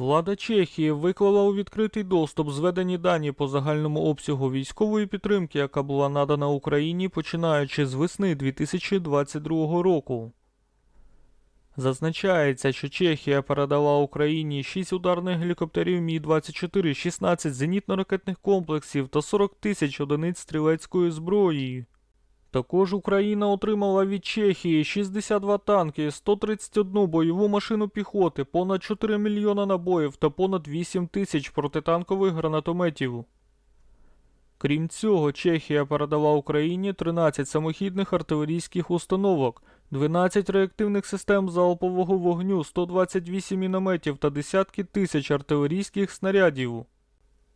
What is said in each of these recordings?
Влада Чехії виклала у відкритий доступ зведені дані по загальному обсягу військової підтримки, яка була надана Україні починаючи з весни 2022 року. Зазначається, що Чехія передала Україні 6 ударних гелікоптерів Мі-24, 16 зенітно-ракетних комплексів та 40 тисяч одиниць стрілецької зброї. Також Україна отримала від Чехії 62 танки, 131 бойову машину піхоти, понад 4 мільйона набоїв та понад 8 тисяч протитанкових гранатометів. Крім цього, Чехія передала Україні 13 самохідних артилерійських установок, 12 реактивних систем залпового вогню, 128 мінометів та десятки тисяч артилерійських снарядів.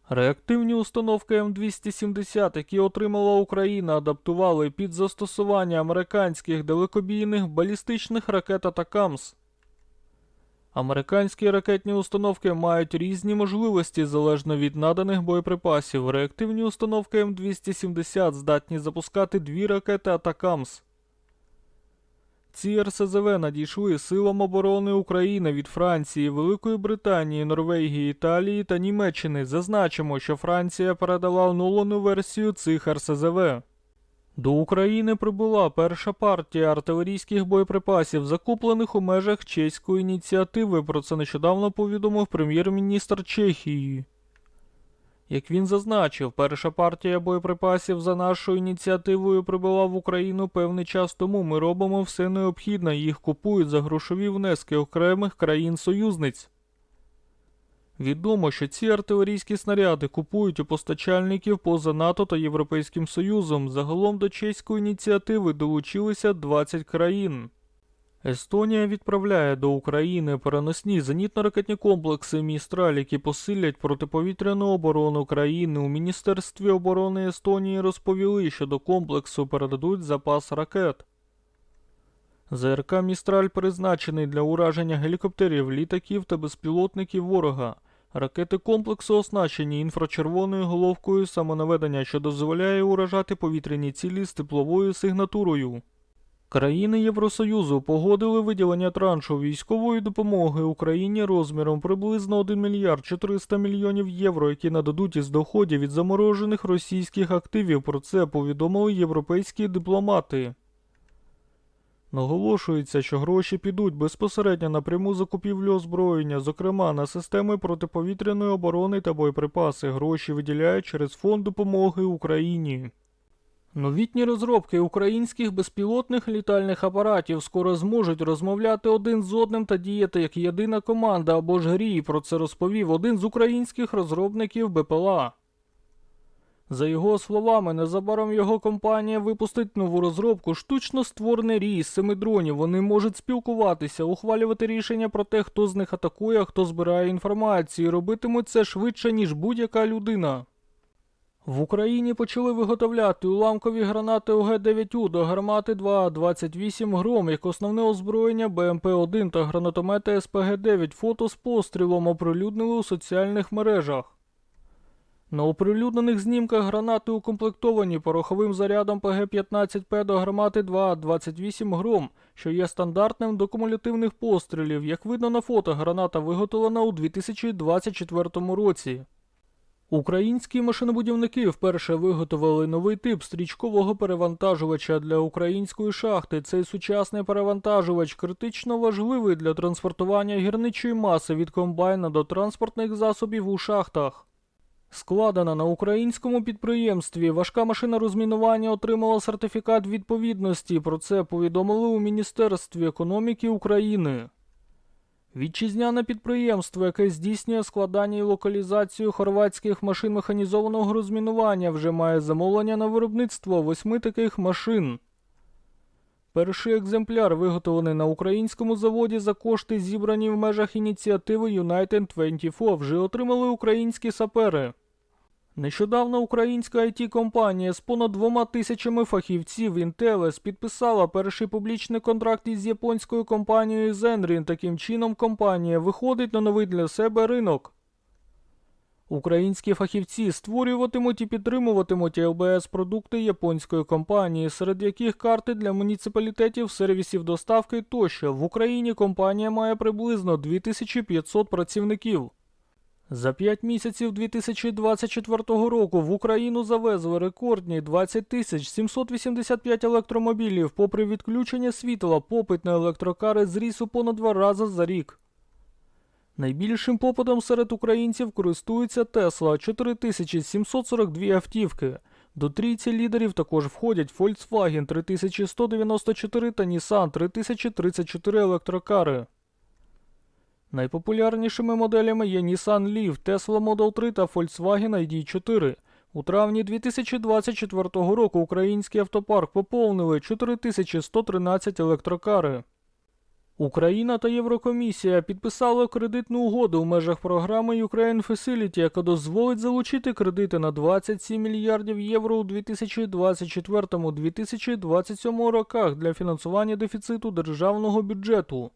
Реактивні установки М270, які отримала Україна, адаптували під застосування американських далекобійних балістичних ракет Атакамс. Американські ракетні установки мають різні можливості залежно від наданих боєприпасів. Реактивні установки М270 здатні запускати дві ракети Атакамс. Ці РСЗВ надійшли силам оборони України від Франції, Великої Британії, Норвегії, Італії та Німеччини. Зазначимо, що Франція передала оновлену версію цих РСЗВ. До України прибула перша партія артилерійських боєприпасів, закуплених у межах чеської ініціативи. Про це нещодавно повідомив прем'єр-міністр Чехії. Як він зазначив, перша партія боєприпасів за нашою ініціативою прибула в Україну певний час тому. Ми робимо все необхідне, їх купують за грошові внески окремих країн-союзниць. Відомо, що ці артилерійські снаряди купують у постачальників поза НАТО та Європейським Союзом. Загалом до чеської ініціативи долучилися 20 країн. Естонія відправляє до України переносні зенітно-ракетні комплекси Містраль, які посилять протиповітряну оборону країни. У Міністерстві оборони Естонії розповіли, що до комплексу передадуть запас ракет. ЗРК Містраль призначений для ураження гелікоптерів, літаків та безпілотників ворога. Ракети комплексу оснащені інфрачервоною головкою самонаведення, що дозволяє уражати повітряні цілі з тепловою сигнатурою. Країни Євросоюзу погодили виділення траншу військової допомоги Україні розміром приблизно 1 мільярд 400 мільйонів євро, які нададуть із доходів від заморожених російських активів. Про це повідомили європейські дипломати. Наголошується, що гроші підуть безпосередньо на пряму закупівлю озброєння, зокрема на системи протиповітряної оборони та боєприпаси. Гроші виділяють через фонд допомоги Україні. Новітні розробки українських безпілотних літальних апаратів скоро зможуть розмовляти один з одним та діяти як єдина команда або ж грі. Про це розповів один з українських розробників БПЛА. За його словами, незабаром його компанія випустить нову розробку штучно створений рій з семи дронів. Вони можуть спілкуватися, ухвалювати рішення про те, хто з них атакує, хто збирає інформацію. Робитимуть це швидше, ніж будь-яка людина. В Україні почали виготовляти уламкові гранати ОГ-9У до гармати 2А-28 Гром як основне озброєння БМП-1 та гранатомети СПГ-9 фото з пострілом оприлюднили у соціальних мережах. На оприлюднених знімках гранати укомплектовані пороховим зарядом ПГ-15П до гармати 2А-28 Гром, що є стандартним до кумулятивних пострілів. Як видно на фото, граната виготовлена у 2024 році. Українські машинобудівники вперше виготовили новий тип стрічкового перевантажувача для української шахти. Цей сучасний перевантажувач критично важливий для транспортування гірничої маси від комбайна до транспортних засобів у шахтах. Складена на українському підприємстві, важка машина розмінування отримала сертифікат відповідності. Про це повідомили у Міністерстві економіки України. Вітчизняне підприємство, яке здійснює складання і локалізацію хорватських машин механізованого розмінування, вже має замовлення на виробництво восьми таких машин. Перший екземпляр виготовлений на українському заводі за кошти, зібрані в межах ініціативи United 24, вже отримали українські сапери. Нещодавно українська it компанія з понад двома тисячами фахівців Intellis підписала перший публічний контракт із японською компанією Zenrin. Таким чином, компанія виходить на новий для себе ринок. Українські фахівці створюватимуть і підтримуватимуть ЛБС продукти японської компанії, серед яких карти для муніципалітетів, сервісів доставки тощо. В Україні компанія має приблизно 2500 працівників. За 5 місяців 2024 року в Україну завезли рекордні 20 тисяч 785 електромобілів. Попри відключення світла, попит на електрокари зріс у понад два рази за рік. Найбільшим попитом серед українців користується Тесла 4742 автівки. До трійці лідерів також входять Volkswagen 3194 та Nissan 3034 електрокари. Найпопулярнішими моделями є Nissan Leaf, Tesla Model 3 та Volkswagen ID4. У травні 2024 року український автопарк поповнили 4113 електрокари. Україна та Єврокомісія підписали кредитну угоду в межах програми Ukraine Facility, яка дозволить залучити кредити на 27 мільярдів євро у 2024-2027 роках для фінансування дефіциту державного бюджету.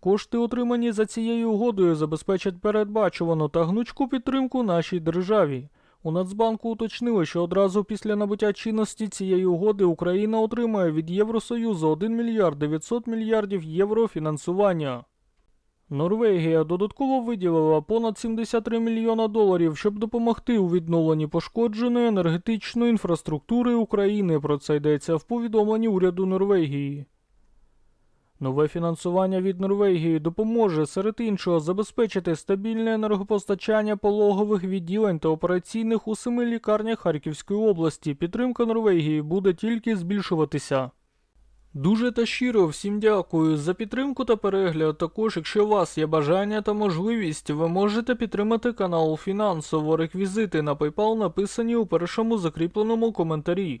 Кошти, отримані за цією угодою, забезпечать передбачувану та гнучку підтримку нашій державі. У Нацбанку уточнили, що одразу після набуття чинності цієї угоди Україна отримає від Євросоюзу 1 мільярд 900 мільярдів євро фінансування. Норвегія додатково виділила понад 73 мільйона доларів, щоб допомогти у відновленні пошкодженої енергетичної інфраструктури України. Про це йдеться в повідомленні уряду Норвегії. Нове фінансування від Норвегії допоможе серед іншого забезпечити стабільне енергопостачання пологових відділень та операційних у семи лікарнях Харківської області. Підтримка Норвегії буде тільки збільшуватися. Дуже та щиро всім дякую за підтримку та перегляд. Також, якщо у вас є бажання та можливість, ви можете підтримати канал фінансово. Реквізити на PayPal написані у першому закріпленому коментарі.